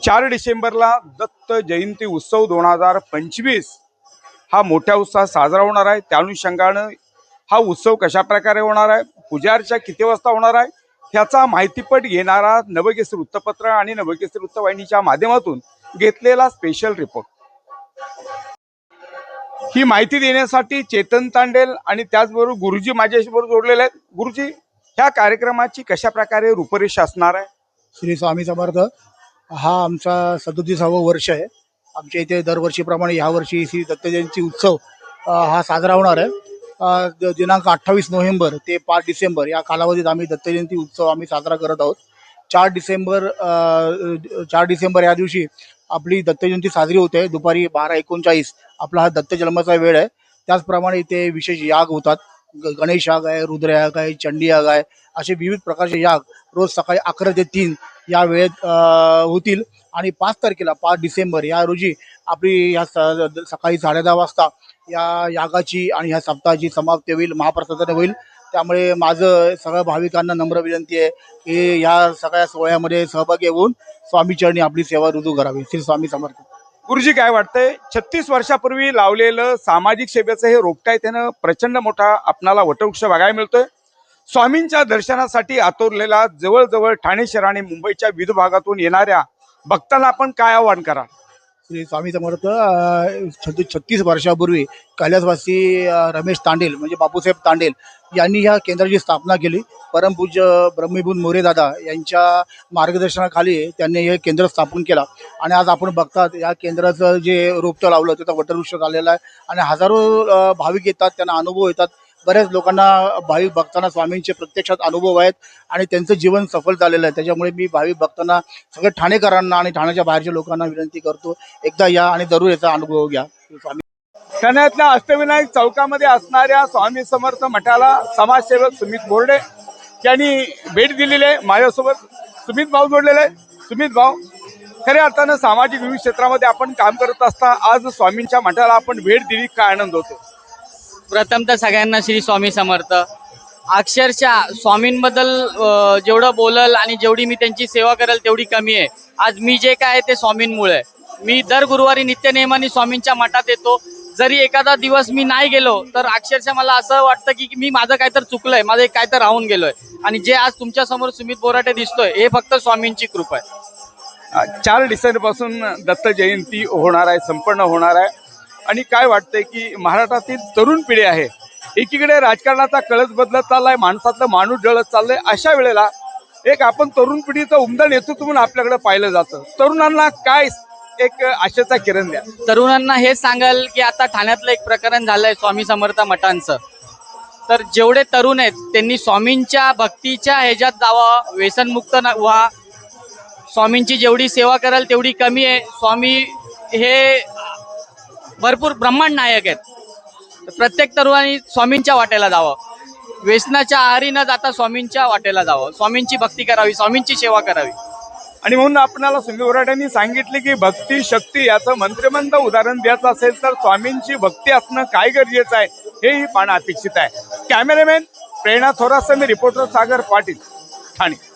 चार डिसेंबरला दत्त जयंती उत्सव दोन हजार पंचवीस हा मोठ्या उत्साहात साजरा होणार आहे. त्या अनुषंगानं हा उत्सव कशा प्रकारे होणार आहे? पुजारच्या किती वाजता होणार आहे? ह्याचा माहितीपट घेणारा नवकेसरी वृत्तपत्र आणि नवकेसरी वृत्तवाहिनीच्या माध्यमातून घेतलेला स्पेशल रिपोर्ट ही माहिती देण्यासाठी चेतन तांडेल आणि त्याचबरोबर गुरुजी माझ्याबरोबर जोडलेले आहेत. गुरुजी ह्या कार्यक्रमाची कशा प्रकारे रूपरेषा असणार आहे? श्री स्वामी समर्थ. हा आमचा सदोतीसावं वर्ष आहे. आमच्या इथे दरवर्षीप्रमाणे ह्यावर्षी श्री दत्तजयंती उत्सव हा साजरा होणार आहे. दिनांक अठ्ठावीस नोव्हेंबर ते पाच डिसेंबर या कालावधीत आम्ही दत्तजयंती उत्सव आम्ही साजरा करत आहोत. चार डिसेंबर चार डिसेंबर या दिवशी आपली दत्तजयंती साजरी होते. दुपारी बारा एकोणचाळीस आपला हा दत्त जन्माचा वेळ आहे. त्याचप्रमाणे इथे विशेष याग होतात. गणेश याग आहे रुद्र याग आहे चंडी याग आहे असे विविध प्रकारचे याग रोज सकाळी अकरा ते तीन या वेळेत होतील. आणि पाच तारखेला पाच डिसेंबर या रोजी आपली या स- सकाळी साडेदहा वाजता या यागाची आणि ह्या सप्ताहाची समाप्ती होईल महाप्रसादाने होईल. त्यामुळे माझं सगळ्या भाविकांना नम्र विनंती आहे की या सगळ्या सोहळ्यामध्ये सहभागी होऊन स्वामीचरणी आपली सेवा रुजू करावी. श्री स्वामी समर्थ. गुरुजी काय वाटतंय? छत्तीस वर्षापूर्वी लावलेलं सामाजिक सेवेचं हे रोपटाय त्यानं प्रचंड मोठा आपणाला वटवृक्ष बघायला मिळतोय. स्वामींच्या दर्शनासाठी आतुरलेला जवळजवळ ठाणे शहर आणि मुंबईच्या विविध भागातून येणाऱ्या भक्तांना आपण काय आव्हान करा श्री स्वामी समर्थ छत्तीस छत्तीस वर्षापूर्वी कैलासवासी रमेश तांडेल म्हणजे बापूसाहेब तांडेल यांनी ह्या केंद्राची स्थापना केली. परमपूज्य ब्रह्मीभूत मोरेदादा यांच्या मार्गदर्शनाखाली त्यांनी हे केंद्र स्थापन केलं. आणि आज आपण बघतात या केंद्राचं जे रोपटं लावलं त्याचा वटवृक्ष झालेला आहे. आणि हजारो भाविक येतात त्यांना अनुभव येतात. बऱ्याच लोकांना भाविक भक्तांना स्वामींचे प्रत्यक्षात अनुभव आहेत आणि त्यांचं जीवन सफल झालेलं आहे. त्याच्यामुळे मी भाविक भक्तांना सगळ्या ठाणेकरांना आणि ठाण्याच्या बाहेरच्या लोकांना विनंती करतो एकदा या आणि जरूर याचा अनुभव घ्या. स्वामी ठाण्यातल्या अष्टविनायक चौकामध्ये असणाऱ्या स्वामी समर्थ मठाला समाजसेवक सुमित बोर्डे यांनी भेट दिलेली आहे माझ्यासोबत. सुमित भाऊ जोडलेले आहे सुमित भाऊ खऱ्या अर्थानं सामाजिक विविध क्षेत्रामध्ये आपण काम करत असता आज स्वामींच्या मठाला आपण भेट दिली काय आनंद होतो? प्रथम तर सगळ्यांना श्री स्वामी समर्थ. अक्षरशः स्वामींबद्दल जेवढं बोलल आणि जेवढी मी त्यांची सेवा करेल तेवढी कमी आहे. आज मी जे काय आहे ते स्वामींमुळे आहे. मी दर गुरुवारी नित्यनेमाने स्वामींच्या मठात येतो. जरी एखादा दिवस मी नाही गेलो तर अक्षरशः मला असं वाटतं की मी माझं काहीतरी चुकलंय माझं काय तर राहून गेलोय. आणि जे आज तुमच्यासमोर सुमित बोराटे दिसतोय हे फक्त स्वामींची कृपा आहे. चार डिसेंबरपासून दत्त जयंती होणार आहे संपन्न होणार आहे. आणि काय वाटतंय की महाराष्ट्रातील तरुण पिढी आहे एकीकडे राजकारणाचा कळस बदलत चाललाय माणसातलं माणूस जळत चाललंय अशा वेळेला एक आपण तरुण पिढीचं उमदा नेतृत्व म्हणून आपल्याकडे पाहिलं जातं. तरुणांना काय एक आशेचा किरण द्या. तरुणांना हे सांगाल की आता ठाण्यातलं एक प्रकरण झालंय स्वामी समर्थ मठांचं. तर जेवढे तरुण आहेत त्यांनी स्वामींच्या भक्तीच्या ह्याच्यात जावा व्यसनमुक्त न- व्हा. स्वामींची जेवढी सेवा कराल तेवढी कमी आहे. स्वामी हे भरपूर ब्रह्मांड नायक आहेत. प्रत्येक तरुणांनी स्वामींच्या वाटेला जावं. व्यसनाच्या आहारी न जाता स्वामींच्या वाटेला जावं. स्वामींची भक्ती करावी स्वामींची सेवा करावी. आणि म्हणून आपणाला सुंदर बोराट्यांनी सांगितले की भक्ती शक्ती याचं मंत्रमंद उदाहरण द्यायचं असेल तर स्वामींची भक्ती असणं काय गरजेचं आहे हेही पाहणं अपेक्षित आहे. कॅमेरामॅन प्रेरणा थोरासह मी रिपोर्टर सागर पाटील ठाणे.